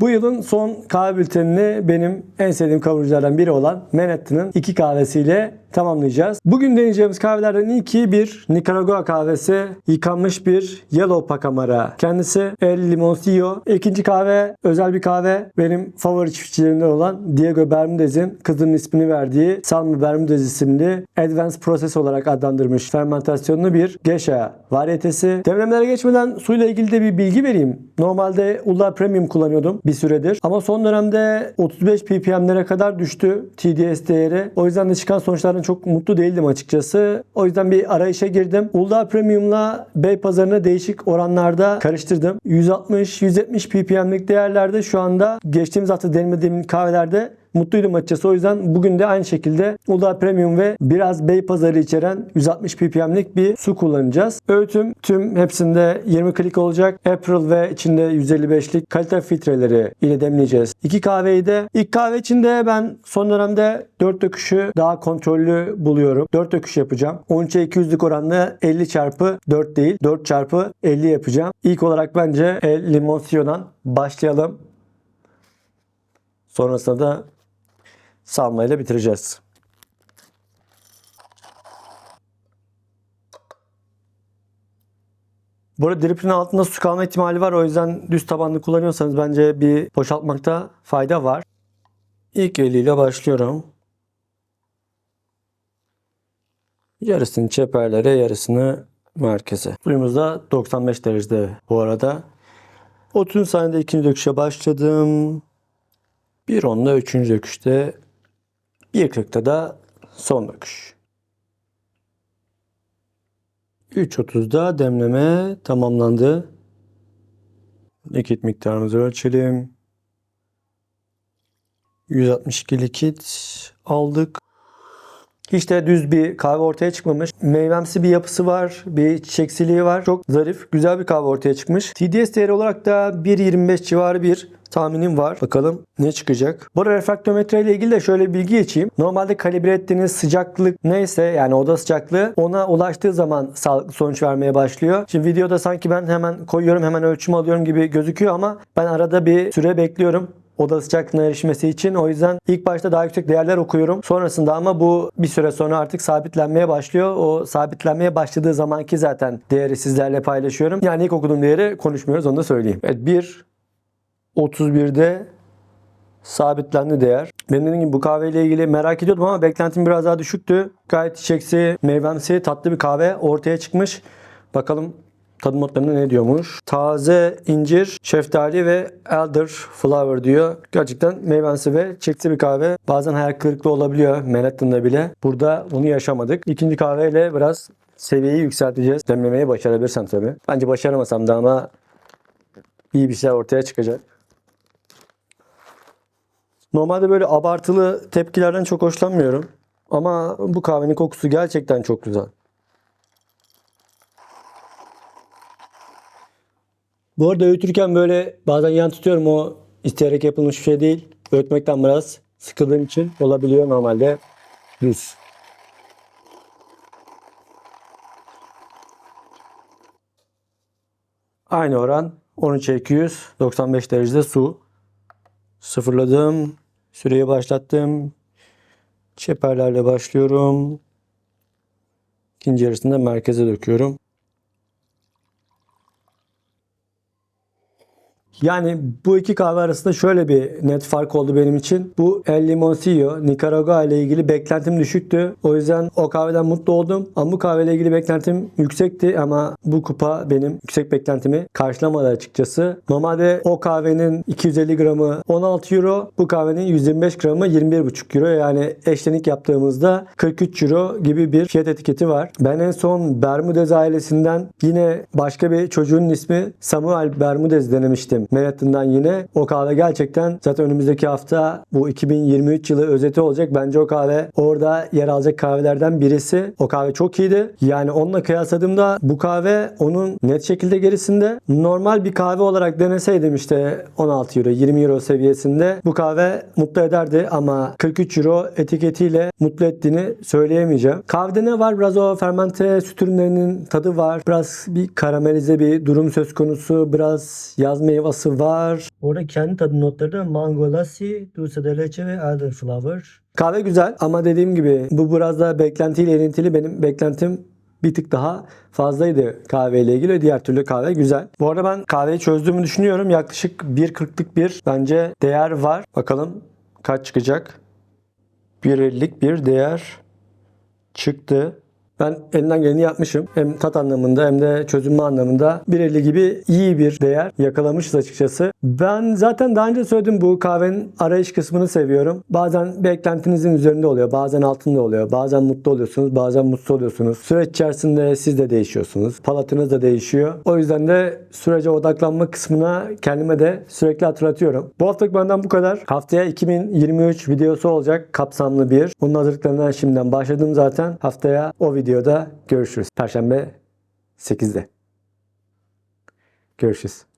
Bu yılın son kahve bültenini benim en sevdiğim kavuruculardan biri olan Manhattan'ın iki kahvesiyle tamamlayacağız. Bugün deneyeceğimiz kahvelerden ilki bir Nicaragua kahvesi. Yıkanmış bir Yellow Pacamara. Kendisi El Limoncillo. İkinci kahve özel bir kahve. Benim favori çiftçilerimden olan Diego Bermudez'in kızının ismini verdiği Salmo Bermudez isimli Advanced Process olarak adlandırmış fermentasyonlu bir Geisha varyetesi. Demlemelere geçmeden suyla ilgili de bir bilgi vereyim. Normalde Uludağ Premium kullanıyordum bir süredir. Ama son dönemde 35 ppm'lere kadar düştü TDS değeri. O yüzden de çıkan sonuçlardan çok mutlu değildim açıkçası. O yüzden bir arayışa girdim. Uludağ Premium'la Bey pazarını değişik oranlarda karıştırdım. 160-170 ppm'lik değerlerde şu anda geçtiğimiz hafta denemediğim kahvelerde mutluydum açıkçası. O yüzden bugün de aynı şekilde Uludağ Premium ve biraz Bey pazarı içeren 160 ppm'lik bir su kullanacağız. Öğütüm tüm hepsinde 20 klik olacak. April ve içinde 155'lik kalite filtreleri ile demleyeceğiz. İki kahveyi de ilk kahve içinde ben son dönemde 4 döküşü daha kontrollü buluyorum. 4 döküş yapacağım. 13'e 200'lük oranla 50 çarpı 4 değil 4 çarpı 50 yapacağım. İlk olarak bence El Limoncion'dan başlayalım. Sonrasında da salmayla bitireceğiz. Bu arada drip'in altında su kalma ihtimali var. O yüzden düz tabanlı kullanıyorsanız bence bir boşaltmakta fayda var. İlk eliyle başlıyorum. Yarısını çeperlere, yarısını merkeze. Suyumuz da 95 derecede bu arada. 30 saniyede ikinci döküşe başladım. 1.10'da üçüncü döküşte 1.40'da da son döküş. 3.30'da demleme tamamlandı. Likit miktarımızı ölçelim. 162 likit aldık. Hiç de düz bir kahve ortaya çıkmamış. Meyvemsi bir yapısı var. Bir çiçeksiliği var. Çok zarif, güzel bir kahve ortaya çıkmış. TDS değeri olarak da 1.25 civarı bir tahminim var. Bakalım ne çıkacak. Bu refraktometre ile ilgili de şöyle bilgi geçeyim. Normalde kalibre ettiğiniz sıcaklık neyse yani oda sıcaklığı ona ulaştığı zaman sağlıklı sonuç vermeye başlıyor. Şimdi videoda sanki ben hemen koyuyorum hemen ölçüm alıyorum gibi gözüküyor ama ben arada bir süre bekliyorum oda sıcaklığına erişmesi için. O yüzden ilk başta daha yüksek değerler okuyorum. Sonrasında ama bu bir süre sonra artık sabitlenmeye başlıyor. O sabitlenmeye başladığı zamanki zaten değeri sizlerle paylaşıyorum. Yani ilk okuduğum değeri konuşmuyoruz onu da söyleyeyim. Evet 1 31'de sabitlendi değer. Ben dediğim gibi bu kahveyle ilgili merak ediyordum ama beklentim biraz daha düşüktü. Gayet çiçeksi, meyvemsi, tatlı bir kahve ortaya çıkmış. Bakalım tadım notlarında ne diyormuş. Taze incir, şeftali ve elder flower diyor. Gerçekten meyvemsi ve çiçeksi bir kahve. Bazen hayal kırıklığı olabiliyor Manhattan'da bile. Burada bunu yaşamadık. İkinci kahveyle biraz seviyeyi yükselteceğiz. Demlemeyi başarabilirsem tabii. Bence başaramasam da ama iyi bir şey ortaya çıkacak. Normalde böyle abartılı tepkilerden çok hoşlanmıyorum. Ama bu kahvenin kokusu gerçekten çok güzel. Bu arada öğütürken böyle bazen yan tutuyorum o isteyerek yapılmış bir şey değil. Öğütmekten biraz sıkıldığım için olabiliyor normalde düz. Aynı oran 13'e 200 95 derecede su. Sıfırladım. Süreyi başlattım. Çeperlerle başlıyorum. İkinci yarısında merkeze döküyorum. Yani bu iki kahve arasında şöyle bir net fark oldu benim için. Bu El Limoncillo, Nicaragua ile ilgili beklentim düşüktü. O yüzden o kahveden mutlu oldum. Ama bu kahveyle ilgili beklentim yüksekti ama bu kupa benim yüksek beklentimi karşılamadı açıkçası. Normalde o kahvenin 250 gramı 16 euro, bu kahvenin 125 gramı 21,5 euro. Yani eşlenik yaptığımızda 43 euro gibi bir fiyat etiketi var. Ben en son Bermudez ailesinden yine başka bir çocuğun ismi Samuel Bermudez denemiştim. Manhattan'dan yine. O kahve gerçekten zaten önümüzdeki hafta bu 2023 yılı özeti olacak. Bence o kahve orada yer alacak kahvelerden birisi. O kahve çok iyiydi. Yani onunla kıyasladığımda bu kahve onun net şekilde gerisinde. Normal bir kahve olarak deneseydim işte 16 euro 20 euro seviyesinde bu kahve mutlu ederdi ama 43 euro etiketiyle mutlu ettiğini söyleyemeyeceğim. Kahvede ne var? Biraz o fermente süt ürünlerinin tadı var. Biraz bir karamelize bir durum söz konusu. Biraz yaz meyve aroması var. Orada kendi tadı notları da mango lassi, dulce de leche ve elderflower. Kahve güzel ama dediğim gibi bu biraz daha beklentiyle ilintili. Benim beklentim bir tık daha fazlaydı kahveyle ilgili. Diğer türlü kahve güzel. Bu arada ben kahveyi çözdüğümü düşünüyorum. Yaklaşık 1.40'lık bir bence değer var. Bakalım kaç çıkacak? 1.50'lik bir değer çıktı. Ben elinden geleni yapmışım. Hem tat anlamında hem de çözünme anlamında 1.50 gibi iyi bir değer yakalamışız açıkçası. Ben zaten daha önce söyledim bu kahvenin arayış kısmını seviyorum. Bazen beklentinizin üzerinde oluyor. Bazen altında oluyor. Bazen mutlu oluyorsunuz. Bazen mutsuz oluyorsunuz. Süreç içerisinde siz de değişiyorsunuz. Palatınız da değişiyor. O yüzden de sürece odaklanma kısmına kendime de sürekli hatırlatıyorum. Bu haftalık benden bu kadar. Haftaya 2023 videosu olacak. Kapsamlı bir. Bunun hazırlıklarından şimdiden başladım zaten. Haftaya o videoda görüşürüz. Perşembe 8'de. Görüşürüz.